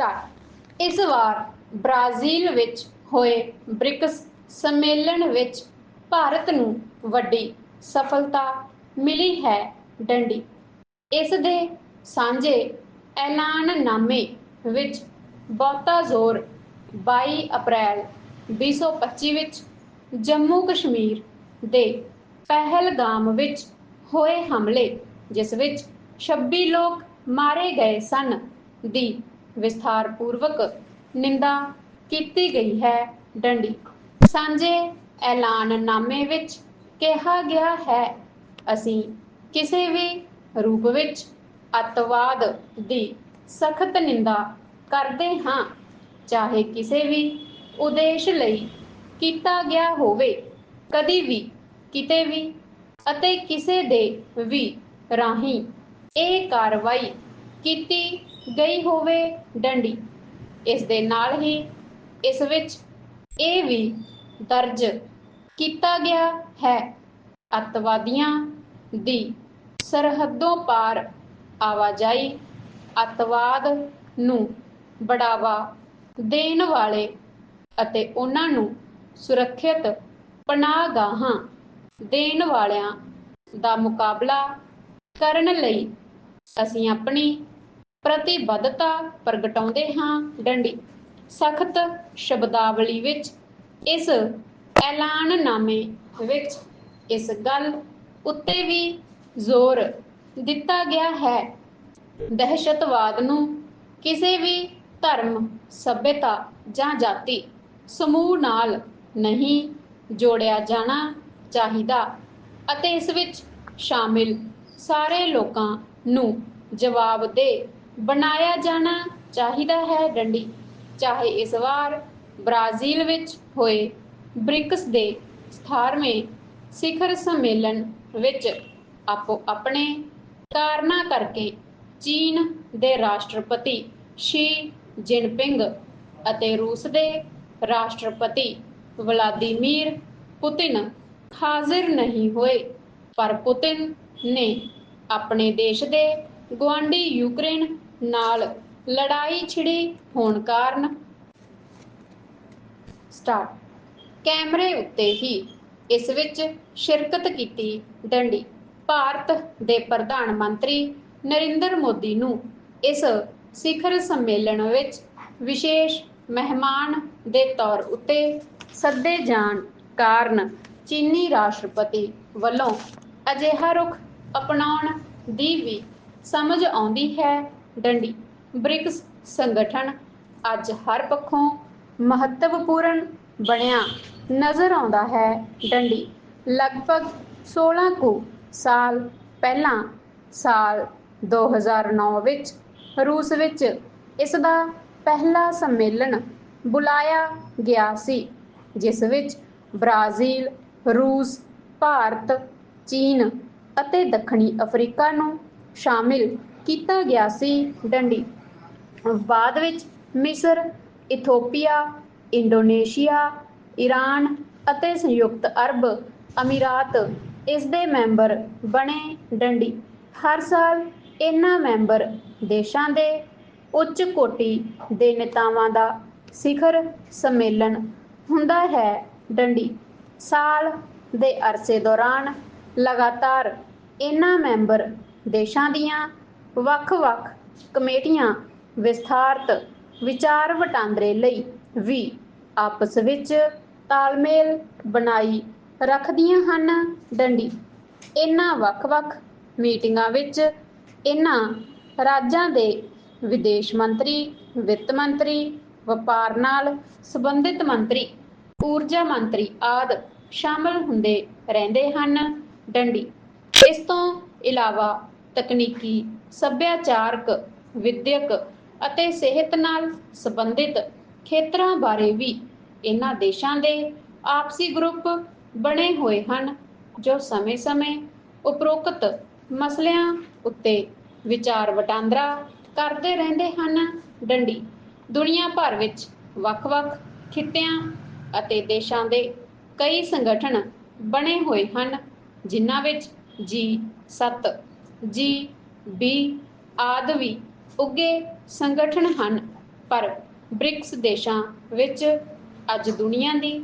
Start. ਇਸ ਵਾਰ Brazil ਵਿੱਚ ਹੋਏ ਬ੍ਰਿਕਸ ਸੰਮੇਲਨ ਵਿੱਚ ਭਾਰਤ ਨੂੰ ਵੱਡੀ ਸਫਲਤਾ ਮਿਲੀ ਹੈ ਡੰਡੀ। ਇਸ ਦੇ ਸਾਂਝੇ ਐਲਾਨਨਾਮੇ ਵਿੱਚ ਬਹੁਤਾ ਜ਼ੋਰ 22 ਅਪ੍ਰੈਲ 2025 ਵਿੱਚ ਜੰਮੂ ਕਸ਼ਮੀਰ ਦੇ ਪਹਿਲਗਾਮ ਵਿੱਚ ਹੋਏ ਹਮਲੇ, ਜਿਸ ਵਿੱਚ 26 ਲੋਕ ਮਾਰੇ ਗਏ ਸਨ ਦੀ ਵਿਸਥਾਰਪੂਰਵਕ ਨਿੰਦਾ ਕੀਤੀ ਗਈ ਹੈ ਡੰਡੀ। ਸਾਂਝੇ ਐਲਾਨਨਾਮੇ ਵਿੱਚ ਕਿਹਾ ਗਿਆ ਹੈ, ਅਸੀਂ ਕਿਸੇ ਵੀ ਰੂਪ ਵਿੱਚ ਅੱਤਵਾਦ ਦੀ ਸਖਤ ਨਿੰਦਾ ਕਰਦੇ ਹਾਂ, ਚਾਹੇ ਕਿਸੇ ਵੀ ਉਦੇਸ਼ ਲਈ ਕੀਤਾ ਗਿਆ ਹੋਵੇ, ਕਦੀ ਵੀ, ਕਿਤੇ ਵੀ ਅਤੇ ਕਿਸੇ ਦੇ ਵੀ ਰਾਹੀਂ ਇਹ ਕਾਰਵਾਈ ਕੀਤੀ ਗਈ ਹੋਵੇ ਡੰਡੀ। ਇਸ ਦੇ ਨਾਲ ਹੀ ਇਸ ਵਿੱਚ ਇਹ ਵੀ ਦਰਜ ਕੀਤਾ ਗਿਆ ਹੈ। ਅੱਤਵਾਦੀਆਂ ਦੀ ਸਰਹੱਦੋਂ ਪਾਰ ਆਵਾਜਾਈ ਅੱਤਵਾਦ ਨੂੰ ਬੜਾਵਾ ਦੇਣ ਵਾਲੇ ਅਤੇ ਉਹਨਾਂ ਨੂੰ ਸੁਰੱਖਿਅਤ ਪਨਾਹਗਾਹਾਂ ਦੇਣ ਵਾਲਿਆਂ ਦਾ ਮੁਕਾਬਲਾ ਕਰਨ ਲਈ ਅਸੀਂ ਆਪਣੀ ਪ੍ਰਤੀਬੱਧਤਾ ਪ੍ਰਗਟਾਉਂਦੇ ਹਾਂ ਡੰਡੀ। ਸਖਤ ਸ਼ਬਦਾਵਲੀ ਵਿੱਚ ਇਸ ਐਲਾਨਨਾਮੇ ਵਿੱਚ ਇਸ ਗੱਲ ਉੱਤੇ ਵੀ ਜ਼ੋਰ ਦਿੱਤਾ ਗਿਆ ਹੈ। ਦਹਿਸ਼ਤਵਾਦ ਨੂੰ ਕਿਸੇ ਵੀ ਧਰਮ, ਸਭਿਅਤਾ ਜਾਂ ਜਾਤੀ, ਸਮੂਹ ਨਾਲ ਨਹੀਂ ਜੋੜਿਆ ਜਾਣਾ ਚਾਹੀਦਾ ਅਤੇ ਇਸ ਵਿੱਚ ਸ਼ਾਮਿਲ ਸਾਰੇ ਲੋਕਾਂ ਨੂੰ ਜਵਾਬਦੇਹ ਬਣਾਇਆ ਜਾਣਾ ਚਾਹੀਦਾ ਹੈ ਡੰਡੀ। ਚਾਹੇ ਇਸ ਵਾਰ ਬ੍ਰਾਜ਼ੀਲ ਵਿੱਚ ਹੋਏ ਬ੍ਰਿਕਸ ਦੇ 17ਵੇਂ ਸਿਖਰ ਸੰਮੇਲਨ ਵਿੱਚ ਆਪੋ ਆਪਣੇ ਕਾਰਨਾਂ ਕਰਕੇ ਚੀਨ ਦੇ ਰਾਸ਼ਟਰਪਤੀ ਸ਼ੀ ਜਿਨਪਿੰਗ ਅਤੇ ਰੂਸ ਦੇ ਰਾਸ਼ਟਰਪਤੀ ਵਲਾਦੀਮੀਰ ਪੁਤਿਨ ਹਾਜ਼ਰ ਨਹੀਂ ਹੋਏ। ਪਰ ਪੁਤਿਨ ਨੇ ਆਪਣੇ ਦੇਸ਼ ਦੇ ਗੁਆਂਢੀ ਯੂਕਰੇਨ ਨਾਲ ਲੜਾਈ ਛਿੜੀ ਹੋਣ ਕਾਰਨ ਸਟਾਰਟ। ਕੈਮਰੇ ਉੱਤੇ ਹੀ ਇਸ ਵਿੱਚ ਸ਼ਿਰਕਤ ਕੀਤੀ ਡੰਡੀ। ਭਾਰਤ ਦੇ ਪ੍ਰਧਾਨ ਮੰਤਰੀ ਨਰਿੰਦਰ ਮੋਦੀ ਨੂੰ ਇਸ ਸਿਖਰ ਸੰਮੇਲਨ ਵਿੱਚ ਵਿਸ਼ੇਸ਼ ਮਹਿਮਾਨ ਦੇ ਤੌਰ ਉੱਤੇ ਸੱਦੇ ਜਾਣ ਕਾਰਨ ਚੀਨੀ ਰਾਸ਼ਟਰਪਤੀ ਵੱਲੋਂ ਅਜਿਹਾ ਰੁਖ ਅਪਣਾਉਣ ਦੀ ਵੀ ਸਮਝ ਆਉਂਦੀ ਹੈ। ਡੰਡੀ, ਬ੍ਰਿਕਸ ਸੰਗਠਨ ਅੱਜ ਹਰ ਪੱਖੋਂ ਮਹੱਤਵਪੂਰਨ ਬਣਿਆ ਨਜ਼ਰ ਆਉਂਦਾ ਹੈ। ਡੰਡੀ, ਲਗਭਗ 16 ਕੁ ਸਾਲ ਪਹਿਲਾਂ, ਸਾਲ 2009 ਵਿੱਚ ਰੂਸ ਵਿੱਚ ਇਸ ਦਾ ਪਹਿਲਾ ਸੰਮੇਲਨ ਬੁਲਾਇਆ ਗਿਆ ਸੀ, ਜਿਸ ਵਿੱਚ ਬ੍ਰਾਜ਼ੀਲ, ਰੂਸ, ਭਾਰਤ, ਚੀਨ ਅਤੇ ਦੱਖਣੀ ਅਫਰੀਕਾ ਨੂੰ ਸ਼ਾਮਿਲ ਕੀਤਾ ਗਿਆ ਸੀ ਡੰਡੀ। ਬਾਅਦ ਵਿੱਚ ਮਿਸਰ, ਇਥੋਪੀਆ, ਇੰਡੋਨੇਸ਼ੀਆ ਈਰਾਨ ਅਤੇ ਸੰਯੁਕਤ ਅਰਬ ਅਮੀਰਾਤ ਇਸ ਦੇ ਮੈਂਬਰ ਬਣੇ ਡੰਡੀ। ਹਰ ਸਾਲ ਇਹਨਾਂ ਮੈਂਬਰ ਦੇਸ਼ਾਂ ਦੇ ਉੱਚ ਕੋਟੀ ਦੇ ਨੇਤਾਵਾਂ ਦਾ ਸਿਖਰ ਸੰਮੇਲਨ ਹੁੰਦਾ ਹੈ ਡੰਡੀ। ਸਾਲ ਦੇ ਅਰਸੇ ਦੌਰਾਨ ਲਗਾਤਾਰ ਇਹਨਾਂ ਮੈਂਬਰ ਦੇਸ਼ਾਂ ਦੀਆਂ ਵੱਖ-ਵੱਖ ਕਮੇਟੀਆਂ ਵਿਸਥਾਰਤ ਵਿਚਾਰ ਵਟਾਂਦਰੇ ਲਈ ਵੀ ਆਪਸ ਵਿੱਚ ਤਾਲਮੇਲ ਬਣਾਈ ਰੱਖਦੀਆਂ ਹਨ ਡੰਡੀ। ਇਹਨਾਂ ਵੱਖ-ਵੱਖ ਮੀਟਿੰਗਾਂ ਵਿੱਚ ਇਹਨਾਂ ਰਾਜਾਂ ਦੇ ਵਿਦੇਸ਼ ਮੰਤਰੀ, ਵਿੱਤ ਮੰਤਰੀ, ਵਪਾਰ ਨਾਲ ਸੰਬੰਧਿਤ ਮੰਤਰੀ, ਊਰਜਾ ਮੰਤਰੀ ਆਦਿ ਸ਼ਾਮਲ ਹੁੰਦੇ ਰਹਿੰਦੇ ਹਨ ਡੰਡੀ। ਇਸ ਤੋਂ ਇਲਾਵਾ ਤਕਨੀਕੀ, ਸੱਭਿਆਚਾਰਕ, ਵਿਦਿਅਕ ਅਤੇ ਸਿਹਤ ਨਾਲ ਸੰਬੰਧਿਤ ਖੇਤਰਾਂ ਬਾਰੇ ਵੀ ਇਹਨਾਂ ਦੇਸ਼ਾਂ ਦੇ ਆਪਸੀ ਗਰੁੱਪ ਬਣੇ ਹੋਏ ਹਨ, ਜੋ ਸਮੇਂ-ਸਮੇਂ ਉਪਰੋਕਤ ਮਸਲਿਆਂ ਉੱਤੇ ਵਿਚਾਰ ਵਟਾਂਦਰਾ ਕਰਦੇ ਰਹਿੰਦੇ ਹਨ। ਡੰਡੀ, ਦੁਨੀਆ ਭਰ ਵਿੱਚ ਵੱਖ-ਵੱਖ ਖਿੱਤਿਆਂ ਅਤੇ ਦੇਸ਼ਾਂ ਦੇ ਕਈ ਸੰਗਠਨ ਬਣੇ ਹੋਏ ਹਨ, ਜਿਨ੍ਹਾਂ ਵਿੱਚ ਜੀ 7 ਜੀ ਬੀ ਆਦਿ ਵੀ ਉੱਘੇ ਸੰਗਠਨ ਹਨ ਪਰ ਬ੍ਰਿਕਸ ਦੇਸ਼ਾਂ ਵਿੱਚ ਅੱਜ ਦੁਨੀਆ ਦੀ